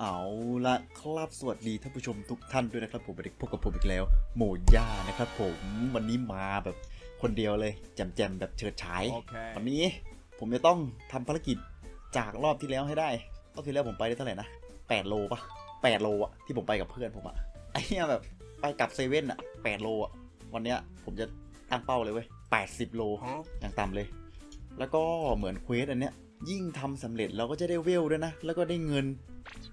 เอาละครับสวัสดีท่านผู้ชมทุกท่านด้วยนะครับผมวันนี้พบกับผมอีกแล้ว โมย่านะครับผมวันนี้มาแบบคนเดียวเลยแจมๆแบบเฉิดฉาย Okay. วันนี้ผมจะต้องทำภารกิจจากรอบที่แล้วให้ได้รอบที่แล้วผมไปได้เท่าไหร่นะ8โลปะ8โลอะที่ผมไปกับเพื่อนผมอะไอ้เนี่ยแบบไปกับเซเว่นอะ8โลอะวันเนี้ยผมจะตั้งเป้าเลยเว้ย80 โล Huh? อย่างต่ำเลย แล้วก็เหมือนเควสอันเนี้ยยิ่งทำสำเร็จเราก็จะได้เวลด้วยนะ แล้วก็ได้เงิน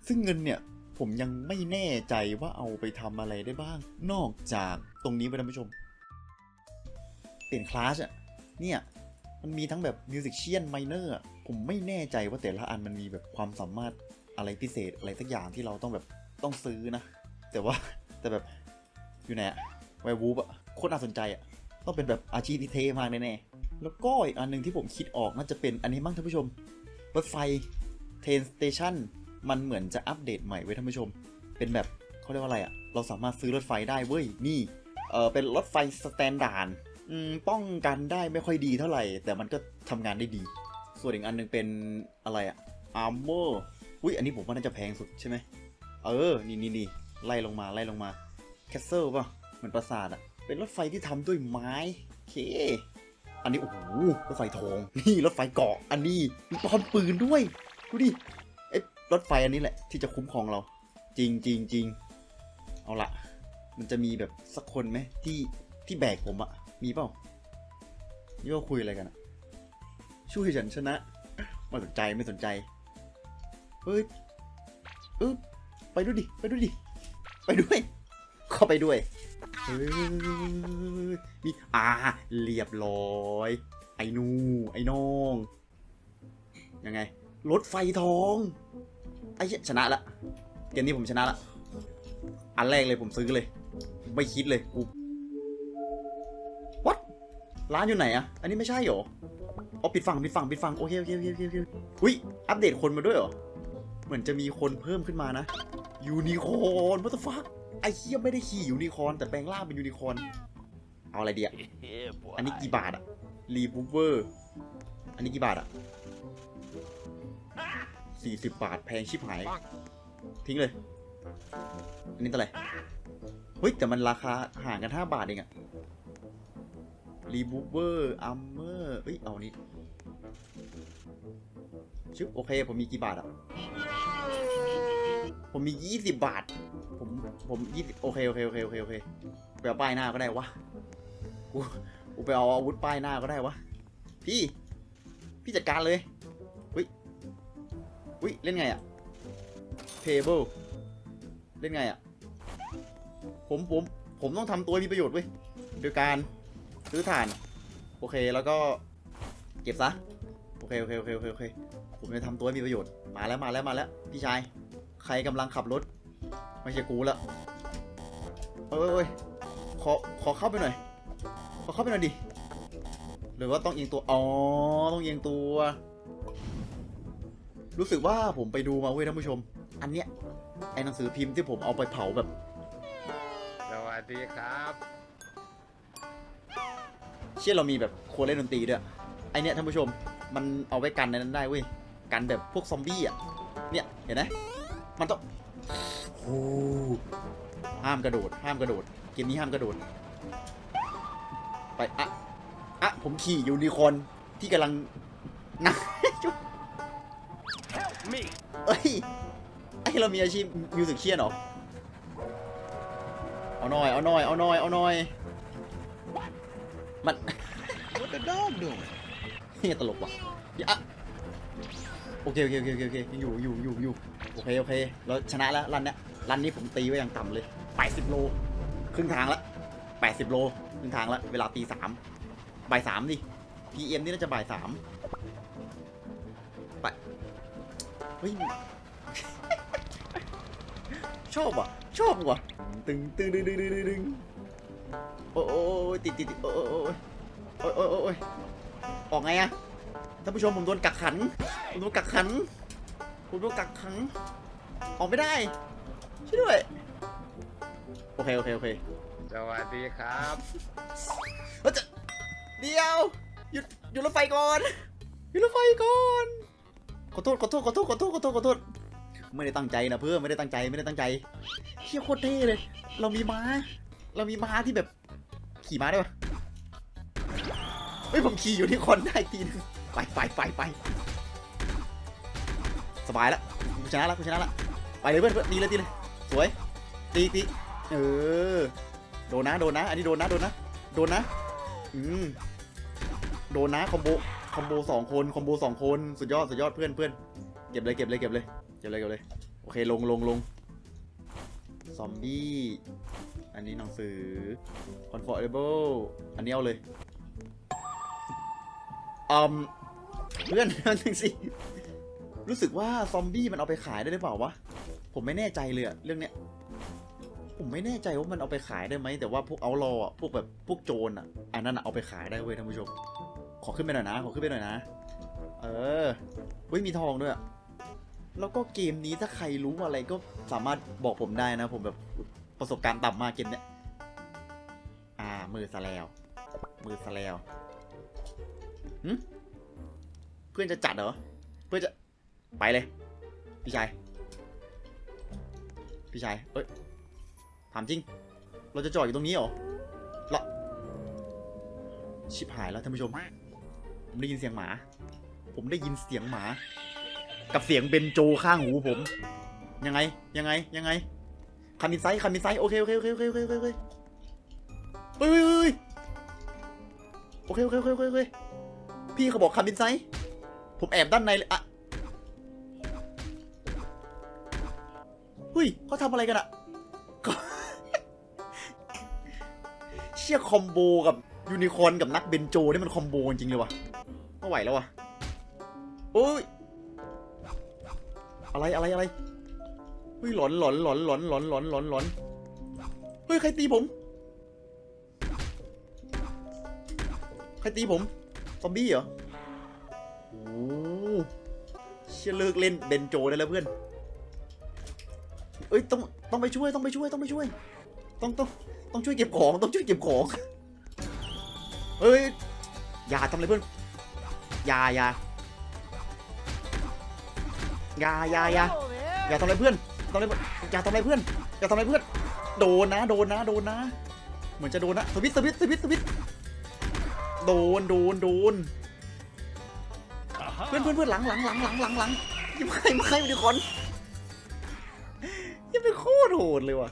ซึ่งเงินเนี่ยผมยังไม่แน่ใจว่าเอาไปทำอะไรได้บ้าง นอกจากตรงนี้ไปท่านผู้ชม เปลี่ยนคลาสอะเนี่ยมันมีทั้งแบบมิวสิกเชียนไมเนอร์ผมไม่แน่ใจว่าแต่ละอันมันมีแบบความสามารถอะไรพิเศษอะไรสักอย่างที่เราต้องแบบต้องซื้อนะ แต่ว่าแต่แบบอยู่ไหนอะไววูบอะโคตรน่าสนใจอะต้องเป็นแบบอาชีพที่เท่มากแน่ๆแล้วก็อีกอันหนึ่งที่ผมคิดออกน่าจะเป็นอันนี้มั้งท่านผู้ชม รถไฟเทนสเตชัน มันเหมือนจะอัปเดตใหม่ไว้ยท่านผู้ชม เป็นแบบเขาเรียกว่าอะไรอะเราสามารถซื้อรถไฟได้เว้ยนี่เออเป็นรถไฟสแตนดาร์ดอืมป้องกันได้ไม่ค่อยดีเท่าไหร่ แต่มันก็ทำงานได้ดี ส่วนอีกอันหนึงเป็นอะไรอะอาร์เมอร์อุ้ยอันนี้ผมว่าน่าจะแพงสุดใช่ไหมเออนี่นี่นี่ไล่ลงมาไล่ลงมาแคสเซิลป่ะเหมือนปราสาทอะเป็นรถไฟที่ทำด้วยไม้เคอันนี้โอ้โหรถไฟทองนี่รถไฟเกาะอันนี้มีป้อมปืนด้วยดูดิ รถไฟอันนี้แหละ ที่จะคุ้มครองเรา จริงจริงจริงเอาละมันจะมีแบบสักคนไหมที่ที่แบกผมอะมีเปล่านี่ก็คุยอะไรกันอะช่วยฉันชนะไม่สนใจไม่สนใจเฮ้ยเออไปด้วยดิไปด้วยดิไปด้วยเข้าไปด้วยเฮ้ยมีอ่าเรียบร้อย ไอ้นูไอ้น้องยังไงรถไฟทอง อ้ชนะละเกมนี้ผมชนะละ อันแรกเลยผมซื้อเลย ไม่คิดเลยกู what ร้านอยู่ไหนอะอันนี้ไม่ใช่เหรออ๋อปิดฝั่งปิดฝั่งปิดฝั่งโอเคโอเคโอเคโอเคโอเคอุ้ยอัปเดตคนมาด้วยเหรอ เหมือนจะมีคนเพิ่มขึ้นมานะ ยูนิคอร์น what the fuck ไอ้เหี้ยไม่ได้ขี่ยูนิคอร์นแต่แปลงร่างเป็นยูนิคอร์นเอาอะไรดีอะอันนี้กี่บาทอะรีบูเวอร์ อันนี้กี่บาทอะ สี่สิบบาทแพงชิบหาย ทิ้งเลย อันนี้เท่าไหร่ เฮ้ย แต่มันราคาห่างกันห้าบาทเองอะรีบูเวอร์อัมเมอร์เอ้ย เอานี้ชึบโอเค ผมมีกี่บาทอะผมมียี่สิบบาท ผม ผมยี่สิบโอเค โอเค โอเค โอเค โอเค ไปเอาป้ายหน้าก็ได้วะ กู กูไปเอาอาวุธป้ายหน้าก็ได้วะ พี่ พี่จัดการเลย วิเล่นไงอะ table เล่นไงอะผมผมผมต้องทำตัวมีประโยชน์เว้ยโดยการซื้อถ่าน โอเคแล้วก็เก็บซะโอเคโอเคโอเคโอเคโอเคผมจะทำตัวมีประโยชน์มาแล้วมาแล้วมาแล้ว พี่ชาย ใครกำลังขับรถ ไม่ใช่กูละเอ้ยเอ้ยขอขอเข้าไปหน่อยขอเข้าไปหน่อยดิหรือว่าต้องเอียงตัว อ๋อ ต้องเอียงตัว รู้สึกว่าผมไปดูมาเว้ยท่านผู้ชม อันเนี้ยไอ้หนังสือพิมพ์ที่ผมเอาไปเผาแบบ สวัสดีครับ เชื่อเรามีแบบครัวเล่นดนตรีด้วยไอเนี้ยท่านผู้ชมมันเอาไว้กันในนั้นได้เว้ยกันแบบพวกซอมบี้อะเนี่ยเห็นไหมมันต้องโอ้ห้ามกระโดด ห้ามกระโดดเกมนี้ห้ามกระโดด ไปอะอะผมขี่ยูนิคอร์นที่กำลังนะ Help me. เอ้ยไอเรามีอาชีพมิวสิกเชียนเหรอ เอาหน่อย เอาหน่อย เอาหน่อย เอาหน่อย มัน What the dog doing? เฮียตลกว่ะอย่าอะโอเคโอเคโอเคโอเคโอเคยังอยู่อยู่อยู่อยู่โอเคโอเคเราชนะแล้วรันเนี้ยรันนี้ผมตีไว้อย่างต่ำเลย 80 โล ครึ่งทางละ 80 โล ครึ่งทางละ เวลาตีสามบ่ายสามดิ PM นี่น่าจะบ่ายสาม ฮ้ย ชอบว่ะ ชอบว่ะ ตึงตึงตึงตึงตึงตึงตึงโอ้โอ้โอ้ติดติดติดโอ้โอ้โอ้โอ้โอ้โอ้โอ้ออกไงอะท่านผู้ชมผมโดนกักขันผมโดนกักขันผมโดนกักขังออกไม่ได้ ช่วยด้วย โอเค โอเค โอเคสวัสดีครับเฮ้ยจะเดี๋ยว หยุด หยุดรถไฟก่อน หยุดรถไฟก่อน ขอโทษขอโทษขอโทษขอโทษขอโทษขอโทษไม่ได้ตั้งใจนะเพื่อนไม่ได้ตั้งใจไม่ได้ตั้งใจเชี่ยโคตรเท่เลย เรามีม้า เรามีม้าที่แบบขี่ม้าได้ปะเฮ้ยผมขี่อยู่ที่คนได้อีกทีนึงไปไปไปไปสบายแล้วกูชนะแล้วกูชนะแล้วไปเลยเพื่อนเพื่อนตีเลยตีเลยสวยตีตีเออโดนนะโดนนะ อันนี้โดนนะโดนนะโดนนะอืมโดนนะคอมโบ คอมโบสองคนคอมโบสองคนสุดยอดสุดยอดเพื่อนเพื่อนเก็บเลยเก็บเลยเก็บเลยเก็บเลยเก็บเลยโอเคลงลงลงซอมบี้อันนี้หนังสือ comfortable อันนี้เอาเลยอืมเพื่อนนั่นสิรู้สึกว่าซอมบี้มันเอาไปขายได้หรือเปล่าวะผมไม่แน่ใจเลยอะเรื่องเนี้ยผมไม่แน่ใจว่ามันเอาไปขายได้ไหมแต่ว่าพวกเอารออะพวกแบบพวกโจรอะอันนั้นเอาไปขายได้เว้ยท่านผู้ชม ขอขึ้นไปหน่อยนะ ขอขึ้นไปหน่อยนะ เออเฮ้ยมีทองด้วย แล้วก็เกมนี้ถ้าใครรู้อะไรก็สามารถบอกผมได้นะ ผมแบบประสบการณ์ต่ำมากเกมเนี้ย อ่า มือซะแล้วมือซะแล้วหึเพื่อนจะจัดเหรอ เพื่อนจะ ไปเลย พี่ชาย พี่ชาย เอ้ย ถามจริง เราจะจอดอยู่ตรงนี้เหรอเราชิบหายแล้วท่านผู้ชม ผมได้ยินเสียงหมา ผมได้ยินเสียงหมา กับเสียงเบนโจข้างหูผม ยังไง ยังไง ยังไงคามิไซคามิไซโอเคโอเคโอเคโอเคโอเคโอเคโอเคเฮ้ยเฮ้ยโอเคโอเคโอเคโอเคโอเคพี่เขาบอกคามิไซผมแอบด้านในเลยอะเฮ้ยเขาทำอะไรกันอะเชี่ยคอมโบกับยูนิคอร์นกับนักเบนโจนี่มันคอมโบจริงเลยวะ ไม่ไหวแล้ววะโอ้ยอะไรอะไรอะไรเฮ้ยหลอนหลอนหลอนหลอนหลอนหลอนหลอนหลอนเฮ้ยใครตีผมใครตีผมซอมบี้เหรอโอ้เชี่ยเลิกเล่นเบนโจได้แล้วเพื่อนเอ้ยต้องต้องไปช่วยต้องไปช่วยต้องไปช่วย ต้องต้องต้องช่วยเก็บของต้องช่วยเก็บของเฮ้ยอย่าทำอะไรเพื่อน ย่าอย่าอย่าอย่าอย่าอย่าทำอะไรเพื่อนทำอะไรเพื่อนอย่าทำอะไรเพื่อนอย่าทำอะไรเพื่อน โดนนะ โดนนะ โดนนะ เหมือนจะโดนนะสวิตช์สวิตช์สวิตช์สวิตช์โดน โดน โดน เพื่อนเพื่อนเพื่อนหลังหลังหลังหลังหลังหลังยิ้มใครมาใครมาดิคอนยังเป็นโคตรโหดเลยว่ะ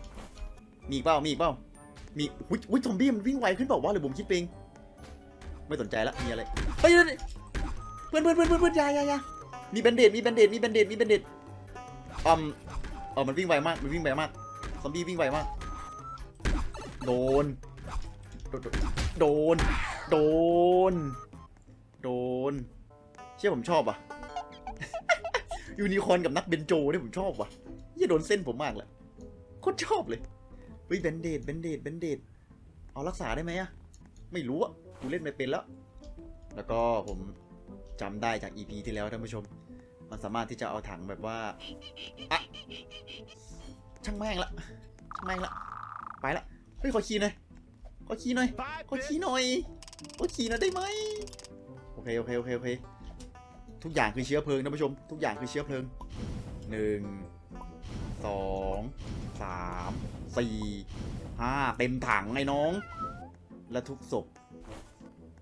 มีอีกเปล่า มีอีกเปล่า มีอุ้ยอุ้ยซอมบี้มันวิ่งไวขึ้นเปล่าวะหรือผมคิดเอง ไม่สนใจละ มีอะไร เฮ้ย เพื่อนเพื่อนเพื่อนเพื่อนเพื่อนยายายามีแบนเดดมีแบนเดดมีแบนเดดมีแบนเดดอืมเออมันวิ่งไวมากมันวิ่งไวมากซอมบี้วิ่งไวมาก โดน โดน โดน โดน เชื่อผมชอบอะยูนิคอร์นกับนักเบนโจเนี่ยผมชอบว่ะยี่โดนเส้นผมมากเลยโคตรชอบเลยเฮ้ยแบนเดดแบนเดดแบนเดดเอารักษาได้ไหมอะไม่รู้อะกูเล่นไม่เป็นแล้ว แล้วก็ผม จำได้จาก EP ที่แล้วท่านผู้ชม มันสามารถที่จะเอาถังแบบว่าอะช่างแม่งละช่างแม่งละไปละเฮ้ยขอขี่หน่อยขอขี่หน่อยขอขี่หน่อยขอขี่หน่อยได้ไหมโอเคโอเคโอเคโอเคทุกอย่างคือเชื้อเพลิงท่านผู้ชม ทุกอย่างคือเชื้อเพลิงหนึ่งสองสามสี่ห้าเต็มถังไอ้น้อง และทุกศพ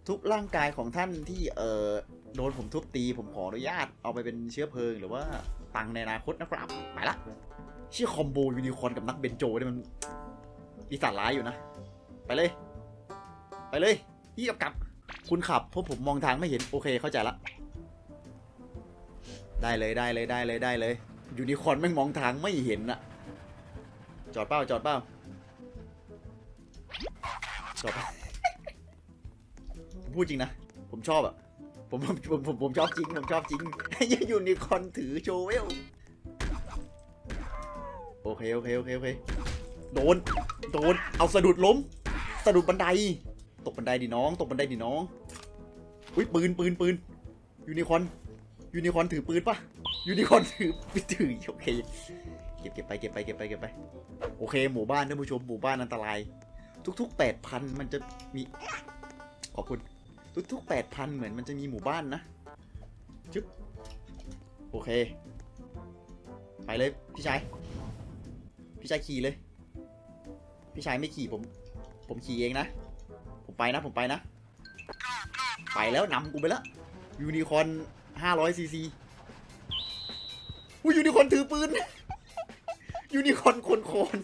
ทุกร่างกายของท่านที่เอ่อ โดนผมทุบตีผมขออนุญาตเอาไปเป็นเชื้อเพลิงหรือว่าตังค์ในอนาคตนะครับไปละชื่อคอมโบยูนิคอร์นกับนักเบนโจเนี่ยมันปีศาจร้ายอยู่นะ ไปเลย ไปเลยพี่กับกับ คุณขับเพราะผมมองทางไม่เห็นโอเคเข้าใจละ ได้เลยได้เลยได้เลยได้เลยยูนิคอร์นแม่มองทางไม่เห็นอะจอดเป้าจอดเป้าจอดเป้าผมพูดจริงนะ ผมชอบอะ ผมผมผมผมผมชอบจริงผมชอบจริงยังอยู่ในคอนถือโชว์เวลโอเคโอเคโอเคโอเคโดนโดนเอาสะดุดล้ม สะดุดบันได ตกบันไดดิน้อง ตกบันไดดิน้องอุ้ยปืนปืนปืนยูนิคอนยูนิคอนถือปืนปะยูนิคอนถือไม่ถือโอเคเก็บเก็บไปเก็บไปเก็บไปเก็บไป โอเค หมู่บ้านท่านผู้ชมหมู่บ้านอันตราย ทุกๆแปดพันมันจะมี ขอบคุณ ทุกๆแปดพันเหมือนมันจะมีหมู่บ้านนะจึ๊บโอเค ไปเลยพี่ชาย พี่ชายขี่เลย พี่ชายไม่ขี่ผม ผมขี่เองนะ ผมไปนะผมไปนะ ไปแล้วนำกูไปแล้ว ยูนิคอน500ซีซีอุ้ยยูนิคอนถือปืน ยูนิคอนคนโคน